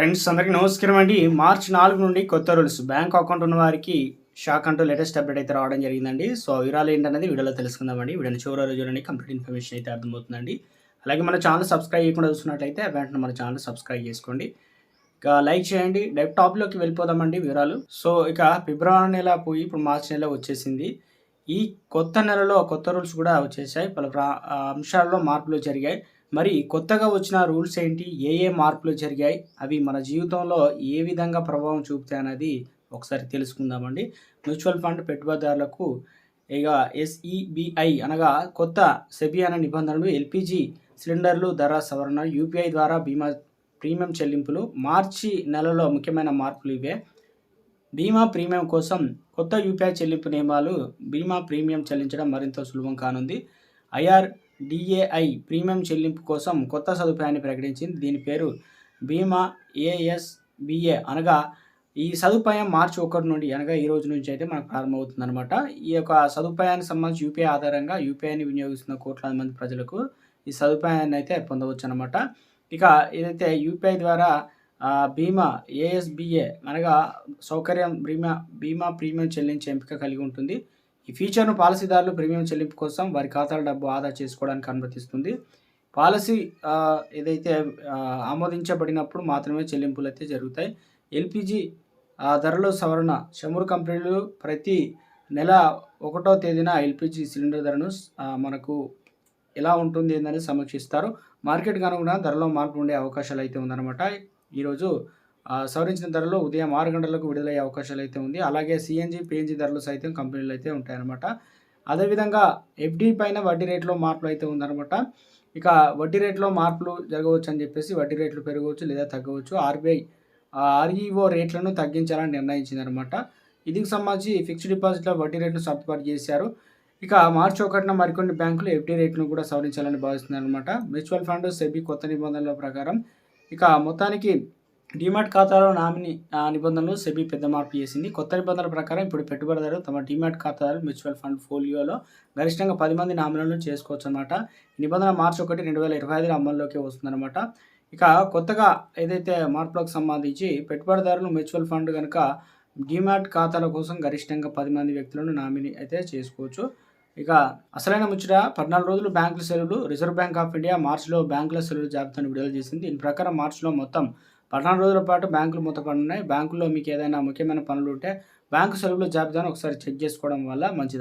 Friends అందరికీ నమస్కారం అండి. మార్చ్ నాలుగు నుండి కొత్త రూల్స్. బ్యాంక్ అకౌంట్ ఉన్న వారికి షాక్ అంటూ లేటెస్ట్ అప్డేట్ అయితే రావడం జరిగిందండి. సో వివరాలు ఏంటనేది వీడియోలో తెలుసుకుందామండి. వీడియోని చివరి రోజు చూడండి. కంప్లీట్ ఇన్ఫర్మేషన్ అయితే అర్థమవుతుందండి. అలాగే మన ఛానల్ సబ్స్క్రైబ్ చేయకుండా చూసినట్లయితే వెంటనే మన ఛానల్ సబ్స్క్రైబ్ చేసుకోండి. ఇక లైక్ చేయండి. డైరెక్ట్ టాప్లోకి వెళ్ళిపోదామండి వివరాలు. సో ఇక ఫిబ్రవరి నెల పోయి ఇప్పుడు మార్చ్ నెల వచ్చేసింది. ఈ కొత్త నెలలో కొత్త రూల్స్ కూడా వచ్చేసాయి. పలు ప్రా- అంశాల్లో మార్పులు జరిగాయి. మరి కొత్తగా వచ్చిన రూల్స్ ఏంటి? ఏ ఏ మార్పులు జరిగాయి? అవి మన జీవితంలో ఏ విధంగా ప్రభావం చూపుతాయి అనేది ఒకసారి తెలుసుకుందామండి. మ్యూచువల్ ఫండ్ పెట్టుబడిదారులకు ఇక ఎస్ఈబిఐ అనగా కొత్త సెబి అనే నిబంధనలు ఎల్పిజి సిలిండర్లు ధర సవరణ యూపీఐ ద్వారా బీమా ప్రీమియం చెల్లింపులు మార్చి నెలలో ముఖ్యమైన మార్పులు ఇవే. బీమా ప్రీమియం కోసం కొత్త యూపీఐ చెల్లింపు నియమాలు బీమా ప్రీమియం చెల్లించడం మరింత సులభం కానుంది. ఐఆర్ డిఏఐ ప్రీమియం చెల్లింపు కోసం కొత్త సదుపాయాన్ని ప్రకటించింది. దీని పేరు బీమా ఏఎస్బిఏ అనగా ఈ సదుపాయం మార్చి ఒకటి నుండి అనగా ఈ రోజు నుంచి అయితే మనకు ప్రారంభమవుతుంది అనమాట ఈ యొక్క సదుపాయానికి సంబంధించి యూపీఐ ఆధారంగా యూపీఐని వినియోగిస్తున్న కోట్లాది మంది ప్రజలకు ఈ సదుపాయాన్ని అయితే పొందవచ్చు అనమాట ఇక ఏదైతే యూపీఐ ద్వారా బీమా ఏఎస్బిఏ అనగా సౌకర్యం బీమా బీమా ప్రీమియం చెల్లించే ఎంపిక కలిగి ఉంటుంది. ఈ ఫీచర్ను పాలసీదారులు ప్రీమియం చెల్లింపు కోసం వారి ఖాతాల డబ్బు ఆదా చేసుకోవడానికి అనుమతిస్తుంది. పాలసీ ఏదైతే ఆమోదించబడినప్పుడు మాత్రమే చెల్లింపులు అయితే జరుగుతాయి. ఎల్పిజి ధరలో సవరణ చమురు కంపెనీలు ప్రతి నెల ఒకటో తేదీన ఎల్పిజి సిలిండర్ ధరను మనకు ఎలా ఉంటుంది ఏందని సమీక్షిస్తారు. మార్కెట్కి అనుగుణ ధరలో మార్పు ఉండే అవకాశాలు అయితే ఉందన్నమాట. ఈరోజు సవరించిన ధరలు ఉదయం ఆరు గంటలకు విడుదలయ్యే అవకాశాలు అయితే ఉంది. అలాగే సిఎన్జి పిఎన్జి ధరలు సైతం కంపెనీలు అయితే ఉంటాయన్నమాట. అదేవిధంగా ఎఫ్డి పైన వడ్డీ రేట్లో మార్పులు అయితే ఉందన్నమాట. ఇక వడ్డీ రేట్లో మార్పులు జరగవచ్చు అని చెప్పేసి వడ్డీ రేట్లు పెరగవచ్చు లేదా తగ్గవచ్చు. ఆర్బీఐ ఆర్ఈఓ రేట్లను తగ్గించాలని నిర్ణయించింది అనమాట ఇదికి సంబంధించి ఫిక్స్డ్ డిపాజిట్ల వడ్డీ రేట్లు సర్దుబాటు చేశారు. ఇక మార్చి ఒకటిన మరికొన్ని బ్యాంకులు ఎఫ్డీ రేట్లను కూడా సవరించాలని భావిస్తున్నారు అనమాట మ్యూచువల్ ఫండ్ సెబీ కొత్త నిబంధనల ప్రకారం ఇక మొత్తానికి డిమాట్ ఖాతాలో నామినీ నిబంధనలు సెబీ పెద్ద మార్పు చేసింది. కొత్త నిబంధనల ప్రకారం ఇప్పుడు పెట్టుబడిదారు తమ డిమాట్ ఖాతాలు మ్యూచువల్ ఫండ్ ఫోలియోలో గరిష్టంగా పది మంది నామినీలను చేసుకోవచ్చు అనమాట నిబంధన మార్చి ఒకటి రెండు వేల ఇరవై ఐదులో అమల్లోకి వస్తుందన్నమాట. ఇక కొత్తగా ఏదైతే మార్పులకు సంబంధించి పెట్టుబడిదారులు మ్యూచువల్ ఫండ్ కనుక డిమాట్ ఖాతాల కోసం గరిష్టంగా పది మంది వ్యక్తులను నామినీ అయితే చేసుకోవచ్చు. ఇక అసలైన ముచ్చట పద్నాలుగు రోజులు బ్యాంకుల సెలవులు రిజర్వ్ బ్యాంక్ ఆఫ్ ఇండియా మార్చిలో బ్యాంకుల సెలవుల జాబితాను విడుదల చేసింది. దీని ప్రకారం మార్చిలో మొత్తం పద్నాలుగు రోజుల పాటు బ్యాంకులు మూతపడినాయి బ్యాంకుల్లో మీకు ఏదైనా ముఖ్యమైన పనులు ఉంటే బ్యాంకు సెలవుల జాబితాను ఒకసారి చెక్ చేసుకోవడం వల్ల మంచిది.